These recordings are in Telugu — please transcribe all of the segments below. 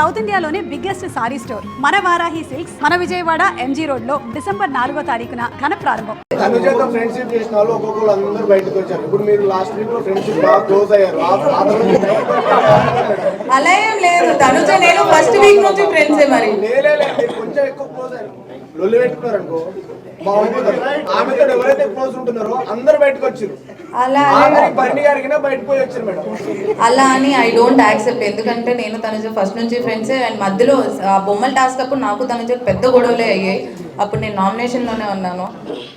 సౌత్ ఇండియాలోనే బిగ్గెస్ట్ సారీ స్టోర్. మన వారాహి సిల్క్స్ మన విజయవాడ ఎంజీ రోడ్లో డిసెంబర్ నాలుగో తారీఖున ఘన ప్రారంభం. తనుజతో ఫ్రెండ్షిప్ చేసిన వాళ్ళు ఒక్కొక్కరు అందరూ బయటకు వచ్చారు. ఇప్పుడు మీరు లాస్ట్ వీక్లో ఫ్రెండ్షిప్ బాగా క్లోజ్ అయ్యారు. ఆ- ఆ తర్వాత అలా ఏం లేదు. తనుజ నేను ఫస్ట్ వీక్ నుంచి ఫ్రెండ్సే మరి. లేలే లేదు, మీరు కొంచెం ఎక్కువ క్లోజ్ అయ్యారు లొల్లి పెట్టుకున్నారు అనుకో బాగుంటుంది. ఆమెతో ఎవరైతే క్లోజ్ ఉంటున్నారో అందరు బయటకు వచ్చారు అలా అలా అని ఐ డోంట్ యాక్సెప్ట్ ఎందుకంటే నేను తనుజ ఫస్ట్ నుంచి ఫ్రెండ్సే అండ్ మధ్యలో ఆ బొమ్మల టాస్క్ అప్పుడు నాకు తనుజ పెద్ద గొడవలే అయ్యాయి. అప్పుడు నేను నామినేషన్లోనే ఉన్నాను.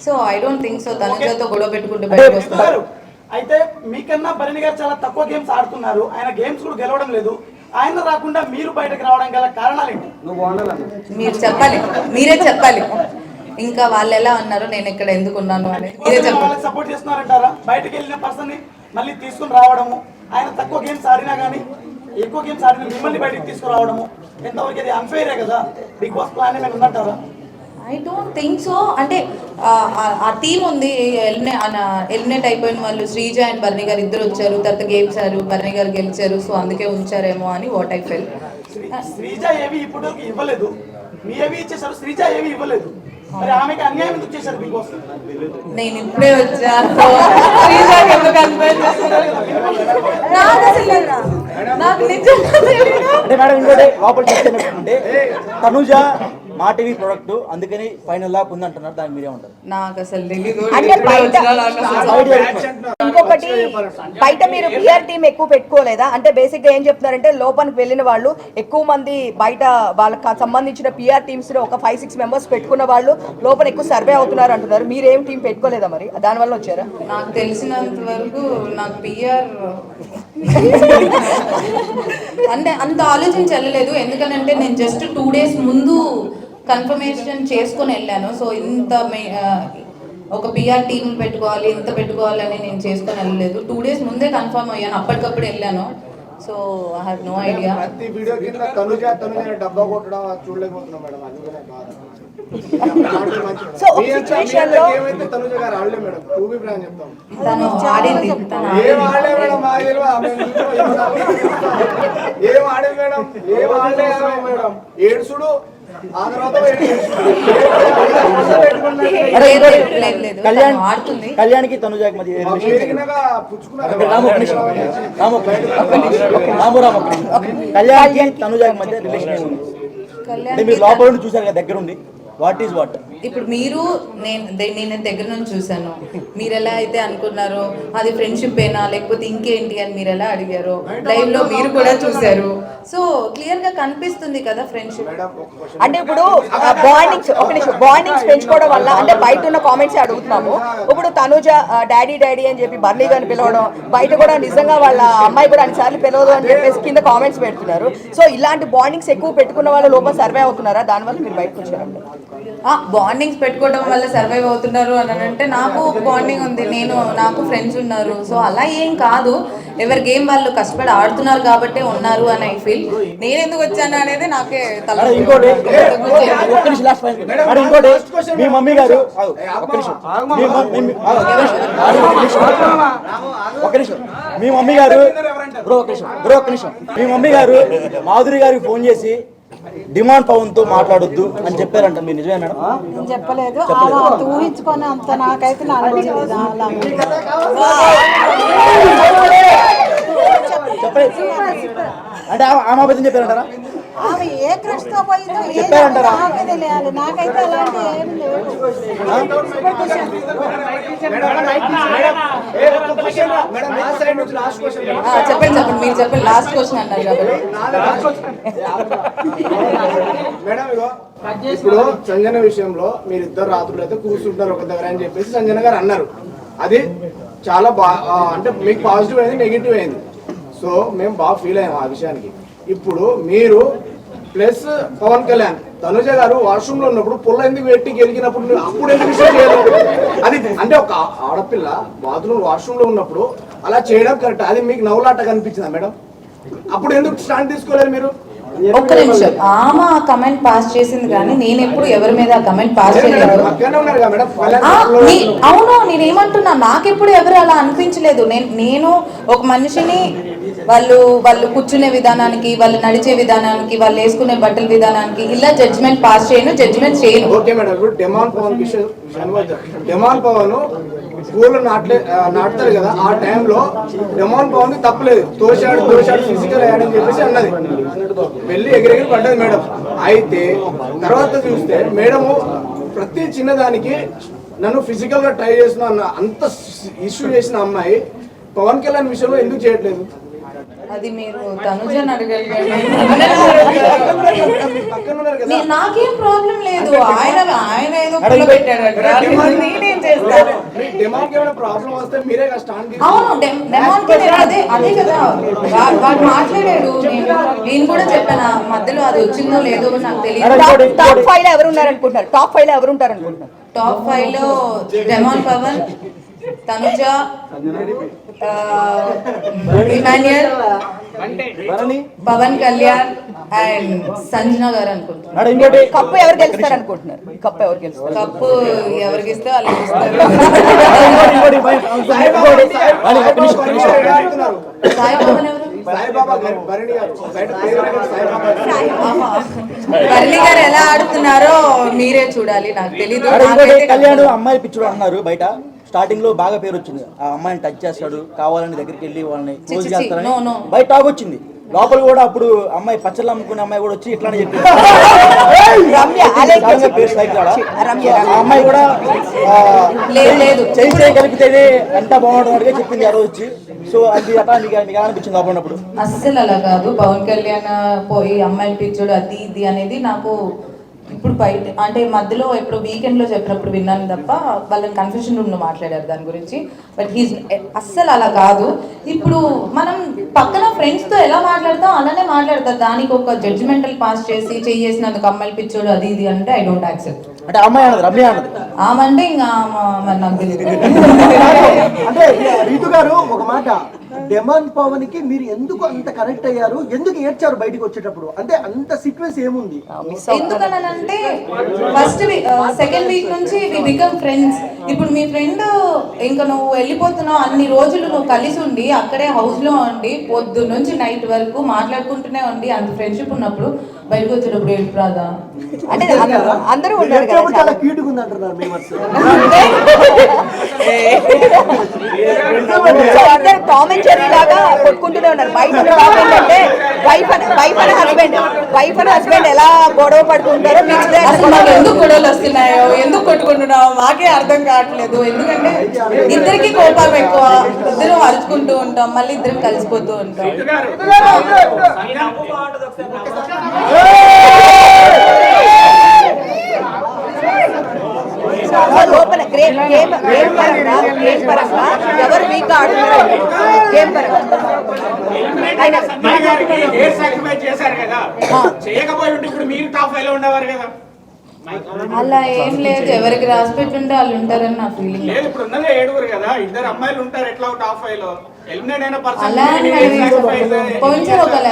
So I don't think so తనుజతో గొడవ పెట్టుకుంటూ బయటకు వస్తాను. అయితే మీకన్నా భరణి గారు చాలా తక్కువ గేమ్స్ ఆడుతున్నారు. ఆయన గేమ్స్ కూడా గెలవడం లేదు. ఆయన రాకుండా మీరు బయటకు రావడం గల కారణాలు ఏంటి? మీరు చెప్పాలి. మీరే చెప్పాలి. ఇంకా వాళ్ళు ఎలా ఉన్నారు నేను ఇక్కడ ఎందుకు ఉన్నాను అని. మీరే వాళ్ళకి సపోర్ట్ చేస్తున్నారంటారా? బయటకు వెళ్ళిన పర్సన్ని మళ్ళీ తీసుకుని రావడము ఆయన తక్కువ గేమ్స్ ఆడినా కానీ ఎక్కువ గేమ్స్ ఆడిన మిమ్మల్ని బయటకు తీసుకురావడము ఎంతవరకు ఇది అన్ఫెయిరే కదా? బిగ్ బాస్ ప్లాన్ ఏమైనా ఉందంటారా? ఐ డోంట్ థింక్ సో అంటే ఆ, ఆ- ఆ టీం ఉంది ఎలిమినే ఎలిమినేట్ అయిపోయిన వాళ్ళు శ్రీజ అండ్ బర్ణి గారు ఇద్దరు వచ్చారు తర్వాత గెలిచారు బర్ణి గారు గెలిచారు సో అందుకే ఉంచారేమో అని what I felt Sri- Sreeja ఏవి ఇప్పుడు ఇవ్వలేదు. మీ ఏవి ఇచ్చేసారు శ్రీజ ఏవి ఇవ్వలేదు. నేను ఇప్పుడే చేస్తున్నారు? నాకు నిజంగా తెలీదు. అంటే మేడం ఇంకోటి లోపల చెప్తే తనుజ మా టీవీ ప్రొడక్ట్ అందుకని ఫైనల్ లాక్ ఉంది అంటున్నారు దానికి మీరే ఉంటారు నాకు అసలు తెలీదు. అంటే బయట- ఇంకొకటి బయట మీరు పిఆర్ టీం ఎక్కువ పెట్టుకోలేదా? అంటే బేసిక్గా ఏం చెప్తున్నారంటే లోపలికి వెళ్ళిన వాళ్ళు ఎక్కువ మంది బయట వాళ్ళకి సంబంధించిన పిఆర్ టీమ్స్లో ఒక ఫైవ్ సిక్స్ మెంబర్స్ పెట్టుకున్న వాళ్ళు లోపల ఎక్కువ సర్వే అవుతున్నారు అంటున్నారు. మీరు ఏం టీం పెట్టుకోలేదా మరి? దాని వల్ల వచ్చారా? నాకు తెలిసినంత వరకు నాకు పిఆర్ అంటే అంత ఆలోచన చెల్లలేదు ఎందుకనంటే నేను జస్ట్ టూ డేస్ ముందు కన్ఫర్మేషన్ చేసుకొని వెళ్ళాను. సో ఇంత ఒక పిఆర్ టీం పెట్టుకోవాలి ఇంత పెట్టుకోవాలని నేను చేసుకొని వెళ్ళలేదు. టూ డేస్ ముందే కన్ఫర్మ్ అయ్యాను. అప్పటికప్పుడు వెళ్ళాను. So I have no idea ప్రతి వీడియో కింద తనుజ తనుజ అనే డబ్బా కొట్టడం అది చూడలేకపోతున్నాం మేడం. అందుకనే బాధ. So, ఒక situation లో- ఏమైతే తనుజ గారు ఆడలే మేడం. బ్రాండ్ చెప్తాం. తను ఆడింది. తను ఏం ఆడలే మేడం మా ఏం ఆడే మేడం. ఏం ఆడలే ఆమె మేడం. ఏడుసుడు కళ్యాణ్కి తనుజాకి మధ్య రిలేషన్. కళ్యాణ్కి తనుజాకి మధ్య రిలేషన్ ఏముంది మీరు లోపల చూసారు కదా దగ్గర ఉండి వాట్ ఈస్ వాట్ ఇప్పుడు మీరు నేను నేను దగ్గర నుంచి చూశాను. మీరు ఎలా అయితే అనుకున్నారో అది ఫ్రెండ్షిప్ ఏనా లేకపోతే ఇంకేంటి అని మీరు ఎలా అడిగారో లైవ్లో మీరు కూడా చూశారు. సో క్లియర్గా కనిపిస్తుంది కదా ఫ్రెండ్షిప్ అంటే ఇప్పుడు బాండింగ్స్ ఒక నిమిషం. బాండింగ్స్ పెంచుకోవడం వల్ల అంటే బయట ఉన్న కామెంట్స్ అడుగుతున్నాము. ఇప్పుడు తనుజ డాడీ డాడీ అని చెప్పి బర్నీ గారిని పిలవడం బయట కూడా నిజంగా వాళ్ళ అమ్మాయి కూడా అన్నిసార్లు పిలవదు అని చెప్పేసి కింద కామెంట్స్ పెడుతున్నారు. సో ఇలాంటి బాండింగ్స్ ఎక్కువ పెట్టుకున్న వాళ్ళ లోపల సర్వే అవుతున్నారా? దానివల్ల మీరు బయటకు వచ్చారండి. బాండింగ్స్ పెట్టుకోవడం వల్ల సర్వైవ్ అవుతున్నారు అని అంటే నాకు బాండింగ్ ఉంది. నేను నాకు ఫ్రెండ్స్ ఉన్నారు. సో అలా ఏం కాదు. ఎవరి గేమ్ వాళ్ళు కష్టపడి ఆడుతున్నారు కాబట్టే ఉన్నారు అని ఐ ఫీల్ నేను ఎందుకు వచ్చాను అనేది నాకే తల ఇంకోటి. మీ మమ్మీ గారు ఆగు, ఒక్క నిమిషం. మీ మమ్మీ మీ- ఆగు, ఒక్క నిమిషం. ఆగు, ఒక్క నిమిషం. ఒక్క నిమిషం. మీ మమ్మీ గారు బ్రో ఒక్క నిమిషం. బ్రో ఒక్క నిమిషం. మీ మమ్మీ గారు మాధురి గారికి ఫోన్ చేసి డిమాండ్ పవన్తో మాట్లాడొద్దు అని చెప్పారంట మీరు. నిజమే మేడం? నేను చెప్పలేదు. అంత ఊహించుకొని అంత నాకైతే నా అలా చెప్పలేదు. అంటే ఆమె- ఆమె అబద్ధం చెప్పారంటారా? ఆమె ఏ క్రష్తో పోయిందో తెలియాలి. నాకైతే అలాంటి ఏమి చెప్పండి చెప్పండి మీరు చెప్పండి. లాస్ట్ క్వశ్చన్ అన్నారు మేడం ఇగో ఇప్పుడు సంజన విషయంలో మీరు ఇద్దరు రాత్రులు అయితే కూర్చుంటారు ఒక దగ్గర అని చెప్పేసి సంజన గారు అన్నారు. అది చాలా బా అంటే మీకు పాజిటివ్ అయింది నెగిటివ్ అయింది. సో మేము బాగా ఫీల్ అయ్యాం ఆ విషయానికి. ఇప్పుడు మీరు ప్లస్ పవన్ కళ్యాణ్. తనుజ గారు వాష్రూమ్లో ఉన్నప్పుడు పుల్ల ఎందుకు పెట్టి గెలిగినప్పుడు అప్పుడు ఎందుకు చేయలేదు? అది అంటే ఒక ఆడపిల్ల బాత్రూమ్ వాష్రూమ్లో ఉన్నప్పుడు అలా చేయడం కరెక్ట్. అది మీకు నవ్వులాట కనిపించిందా మేడం? అప్పుడు ఎందుకు స్టాండ్ తీసుకోలేదు మీరు? ఒక్క నిమిషం. ఆమె ఆ కమెంట్ పాస్ చేసింది కానీ నేను ఎప్పుడు ఎవరి మీద ఆ కమెంట్ పాస్ చేయలేదు. అవును నేనేమంటున్నా. నాకెప్పుడు ఎవరు అలా అనిపించలేదు. నేను నేను ఒక మనిషిని వాళ్ళు వాళ్ళు కూర్చునే విధానానికి వాళ్ళు నడిచే విధానానికి వాళ్ళు వేసుకునే బట్టల విధానానికి ఇలా జడ్జ్మెంట్ పాస్ చేయను జడ్జ్మెంట్ చేయను. ఓకే మేడం ఇప్పుడు డెమాన్ పవన్ డెమాన్ పవన్ పూలు నాటలే నాటుతారు కదా ఆ టైంలో డెమాన్ పవన్ తప్పలేదు తోశాడు తోశాడు ఫిజికల్ అయ్యాడని చెప్పేసి అన్నది. వెళ్ళి ఎగిరెగిరి పడ్డది మేడం. అయితే తర్వాత చూస్తే మేడము ప్రతి చిన్నదానికి నన్ను ఫిజికల్గా ట్రై చేసిన అన్న అంత ఇష్యూ చేసిన అమ్మాయి పవన్ కళ్యాణ్ విషయంలో ఎందుకు చేయట్లేదు? అది మీరు తనుజని నాకేం ప్రాబ్లం లేదు. ఆయన ఆయన ఏదో అవును అదే అదే కదా. వా- వాడు మాట్లాడాడు. నేను నేను కూడా చెప్పాను మధ్యలో అది వచ్చిందో లేదో నాకు తెలియదు. టాప్ టాప్ ఫైవ్లో ఎవరు ఉన్నారు అనుకుంటున్నారు టాప్ ఫైవ్లో ఎవరు ఉంటారు అనుకుంటున్నారు టాప్ ఫైవ్లో డెమాన్ పవన్ తనుజ ఇమాన్యుయల్ పవన్ కళ్యాణ్ అండ్ సంజన గారు ఇంకోటి. కప్పు ఎవరు గెలుస్తారు అనుకుంటున్నారు? కప్పు ఎవరు గెలుస్తారు? కప్పు ఎవరికి ఇస్తే సాయిబాబా గారు. బర్లీ ఎలా ఆడుతున్నారో మీరే చూడాలి నాకు కళ్యాణ్ అమ్మాయి పిచ్చుడు అన్నారు బయట. స్టార్టింగ్లో బాగా పేరు వచ్చింది. ఆ అమ్మాయిని టచ్ చేస్తాడు కావాలని దగ్గరికి వెళ్ళి వాళ్ళని క్లోజ్. చేస్తారని. బయట టాక్ వచ్చింది. లోపల కూడా అప్పుడు అమ్మాయి పచ్చళ్ళు అమ్ముకునే అమ్మాయి కూడా వచ్చి ఇట్లానే చెప్పింది. అమ్మాయి కూడా చేయి చేయగలిగితేనే ఎంత బాగుంటుంది చెప్పింది ఆ రోజు. వచ్చి సో అది అట్లా మీకు మీకు అనిపించింది ఉన్నప్పుడు? అస్సలు అలా కాదు. పవన్ కళ్యాణ్ పోయి అమ్మాయిని పిచ్చుడు అది ఇది అనేది నాకు ఇప్పుడు బయట అంటే మధ్యలో ఇప్పుడు వీకెండ్లో చెప్పినప్పుడు విన్నాను తప్ప వాళ్ళని కన్ఫ్యూషన్ రూమ్లో మాట్లాడారు దాని గురించి. బట్ హీస్ అస్సలు అలా కాదు. ఇప్పుడు మనం పక్కన ఫ్రెండ్స్తో ఎలా మాట్లాడతాం? అలానే మాట్లాడతారు. దానికి ఒక జడ్జిమెంటల్ పాస్ చేసి చేసినందుకు అమ్మాయిలు పిచ్చోడు అది ఇది అంటే ఐ డోంట్ యాక్సెప్ట్ అంటే అమ్మాయి అన్నది రమ్య అన్నది ఇంకా ఆమె నాకు తెలియదు. అంటే రీతు గారు ఒక మాట డెమాన్ పవన్కి మీరు ఎందుకు అంత కనెక్ట్ అయ్యారు? ఎందుకు ఏడ్చారు బయటికి వచ్చేటప్పుడు? అంటే అంత సీక్వెన్స్ ఏముంది? ఎందుకనంటే ఫస్ట్ సెకండ్ వీక్ నుంచి వి బికమ్ ఫ్రెండ్స్ ఇప్పుడు మీ ఫ్రెండ్ ఇంకా నువ్వు వెళ్ళిపోతున్నావు అన్ని రోజులు నువ్వు కలిసి ఉండి అక్కడే హౌస్లో ఉండి పొద్దు నుంచి నైట్ వరకు మాట్లాడుకుంటూనే ఉండి అంత ఫ్రెండ్షిప్ ఉన్నప్పుడు బయటకు వచ్చేటప్పుడు ఏడుపు రాదా అంటే అందరూ- చాలా ఉంది అంటున్నారు మేము సో అందరూ టామ్ అండ్ జెర్రీ లాగా కొట్టుకుంటూనే ఉన్నారు. బయట ఏంటంటే wife and wife and husband wife and husband ఎలా గొడవ పడుతుంటారో మీకు ఇదే అసలు మాకు ఎందుకు గొడవలు వస్తున్నాయో ఎందుకు కొట్టుకుంటున్నావు మాకే అర్థం కావట్లేదు. ఎందుకంటే ఇద్దరికి కోపం ఎక్కువ. ఇద్దరం అరుచుకుంటూ ఉంటాం మళ్ళీ ఇద్దరం కలిసిపోతూ ఉంటాం. గేమ్ గేమ్ గేమ్ పరంగా గేమ్ పరంగా ఎవరు వీక్ ఆడుతున్నారు గేమ్ పరంగా. ఆయన ఏర్ సాక్రిఫైస్ చేశారు కదా? చేయకపోయి ఉంటే ఇప్పుడు మీరు టాప్ ఫైవ్లో ఉండేవారు కదా. అలా ఏం లేదు ఎవరికి రాసి పెట్టుంటే వాళ్ళు ఉంటారని నా ఫీలింగ్ లేదు ఇప్పుడు ఉన్నదే ఏడుగురు కదా. ఇద్దరు అమ్మాయిలు ఉంటారు ఎట్లా టాప్ ఫైవ్లో? పోయినసారి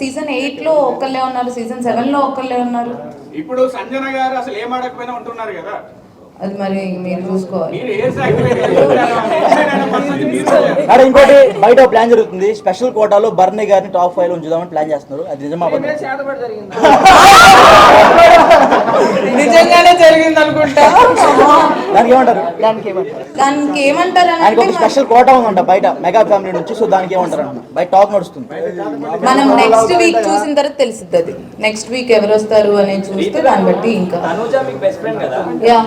సీజన్ ఎయిట్లో? ఒకళ్ళే ఉన్నారు సీజన్ సెవెన్లో ఒకళ్ళే ఉన్నారు. ఇప్పుడు సంజన గారు అసలు ఏం ఆడకపోయినా ఉంటున్నారు కదా? అది మరి మీరు చూసుకోవాలి. మేడం ఇంకోటి బయట ప్లాన్ జరుగుతుంది. స్పెషల్ కోటాలో బర్నీ గారిని టాప్ ఫైవ్లో ఉంచుదామని ప్లాన్ చేస్తున్నారు. అది నిజమా? నిజంగానే జరిగింది అనుకుంటా. దానికి ఏమంటారు? దానికి ఏమంటారు అని ఆయనకు ఒక స్పెషల్ కోటా ఉందంట బయట మెగా ఫ్యామిలీ నుంచి సో దానికి ఏమంటారు అంట బయట టాక్ నడుస్తుంది. మనం నెక్స్ట్ వీక్ చూసిన తర్వాత తెలుస్తుంది అది. నెక్స్ట్ వీక్ ఎవరు వస్తారు అనేది చూస్తే దాన్ని బట్టి ఇంకా. తనుజ మీకు బెస్ట్ ఫ్రెండ్ కదా.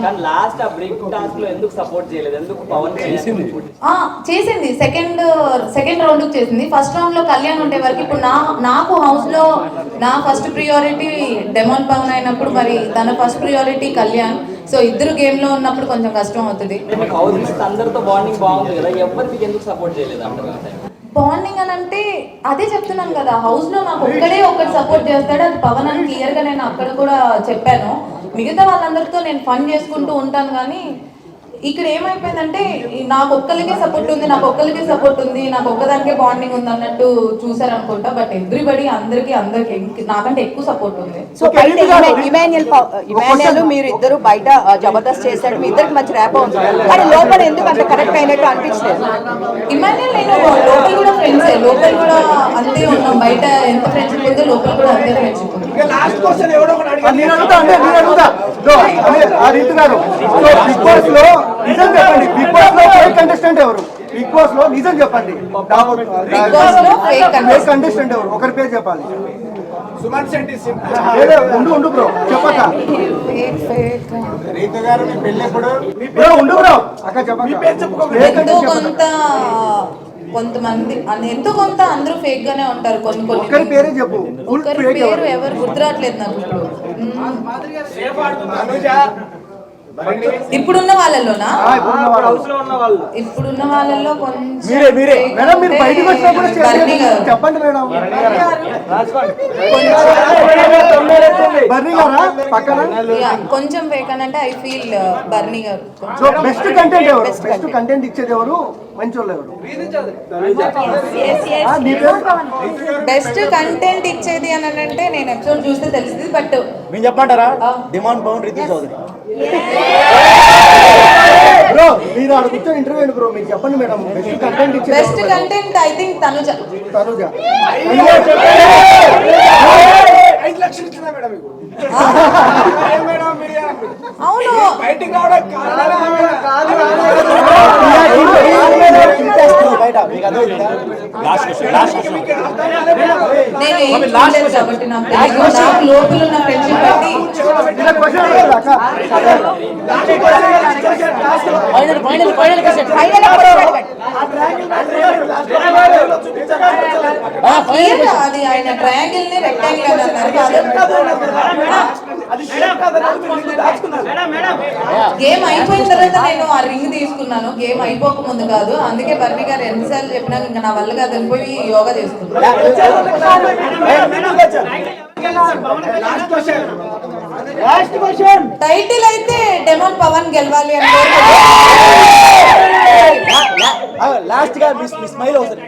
కానీ లాస్ట్ ఆ బ్రేక్ టాస్క్లో ఎందుకు సపోర్ట్ చేయలేదు? ఎందుకు పవన్ చేసింది. ఆ, చేసింది. సెకండ్ సెకండ్ రౌండ్ చేసింది. ఫస్ట్ రౌండ్లో కళ్యాణ్ ఉండే వరకు ఇప్పుడు నా నాకు హౌస్లో నా ఫస్ట్ ప్రియారిటీ డెమోన్ పవన్ అయినప్పుడు మరి తన ఫస్ట్ ప్రియారిటీ కళ్యాణ్. సో ఇద్దరు గేమ్లో ఉన్నప్పుడు కొంచెం కష్టం అవుతుంది. బాండింగ్ అని అంటే అదే చెప్తున్నాను కదా. హౌస్లో నాకు ఒక్కడే ఒకటి సపోర్ట్ చేస్తాడు. అది పవన్ అని క్లియర్గా నేను అక్కడ కూడా చెప్పాను. మిగతా వాళ్ళందరితో నేను ఫన్ చేసుకుంటూ ఉంటాను కానీ ఇక్కడ ఏమైపోయిందంటే నాకు ఒక్కరికే సపోర్ట్ ఉంది నాకు ఒక్కరికే సపోర్ట్ ఉంది నాకు ఒక్కదానికే బాండింగ్ ఉంది అన్నట్టు చూసారనుకుంటా బట్ ఎవ్రీబడి అందరికి అందరికి నాకంటే ఎక్కువ సపోర్ట్ ఉంది సో బయట ఇమా- ఇమాన్యుయల్ పా- ఇమాన్యుయల్ మీరు ఇద్దరు బయట జబర్దస్త్ చేశాడు మీ ఇద్దరికి మంచి ర్యాప్ ఉంది కానీ లోపల ఎందుకు అంత కరెక్ట్ అయినట్టు అనిపించలేదు ఇమాన్యుల్ నేను లోకల్ కూడా ఫ్రెండ్స్ లోకల్ కూడా అంతే ఉన్నాం బయట ఎంత ఫ్రెండ్షిప్ ఉందో లోకల్ కూడా అంతే ఫ్రెండ్షిప్ ఉంది ఇక లాస్ట్ క్వశ్చన్ ఎవడో ఒకటి ఆ, అడిగాడు నేను అడుగుతా అంటే నేను అడుగుతా ఆ రీతి గారు సో బిగ్ బాస్లో నిజం చెప్పండి. బిగ్ బాస్లో ఫేక్ కంటెస్టెంట్ ఎవరు? బిగ్ బాస్లో నిజం చెప్పండి. ఫేక్ కంటెస్టెంట్ ఎవరు? ఒకరి పేరు చెప్పాలి. సుమన్ శెట్టి సింపుల్. ఏదో ఉండు ఉండు బ్రో. చెప్పక. రీతు గారు మీ పెళ్ళి ఎప్పుడు? బ్రో ఉండు బ్రో. అక్క చెప్పక. ఫేక్ ఎంతో అంటే చెప్పక. కొంత కొంతమంది ఎంతో కొంత అందరూ ఫేక్ గానే ఉంటారు కొన్ని ఒక్కరి కొన్ని పేరే చెప్పు. ఒకరి ఫేక్ పేరు ఎవరు? గుర్తురావట్లేదు నాకు ఇప్పుడు. ఇప్పుడున్న వాళ్ళలోనా? ఇప్పుడున్న వాళ్ళు. ఇప్పుడున్న వాళ్ళలో కొంచెం మీరే, మీరే. మేడం మీరు బయటకు వచ్చినప్పుడు. చెప్పండి మేడం. బర్నీ గారా. పక్కన? కొంచెం అంటే I feel Bharani garu. So best content ఎవరు? బెస్ట్ కంటెంట్ ఇచ్చేది ఎవరు? బెస్ట్ కంటెంట్ ఇచ్చేది అని అంటే నేను ఎపిసోడ్ చూస్తే తెలిసింది బట్ మేము చెప్పమంటారా? డిమాండ్ రితు చౌదరి బ్రో మీరు ఆడ కూర్చొని ఇంటర్వ్యూ బ్రో మీరు చెప్పండి మేడం బెస్ట్ కంటెంట్ ఇచ్చేది best? Content I think Tanuja. Tanuja. ఐదు లక్షలు ఇచ్చిందా మేడం మీకు? అవును. బయటికి రావడం కారణాలు లోపల ఉన్న అడగదు అక్క ఫైనల్ ఫైనల్ ఫైనల్ అది ఆయన ట్రయాంగిల్ని రెక్టాంగిల్ అని అన్నారు గేమ్ అయిపోయిన తర్వాత నేను ఆ రింగ్ తీసుకున్నాను. గేమ్ అయిపోక ముందు కాదు. అందుకే బర్ణి గారు ఎన్నిసార్లు చెప్పినా ఇంకా నా వల్ల కాదు. వెళ్ళిపోయి యోగా చేసుకున్నాను లాస్ట్ క్వశ్చన్ టైటిల్ అయితే డెమోన్ పవన్ గెలవాలి అని లాస్ట్గా మిస్ మిస్ స్మైల్ అవుతుంది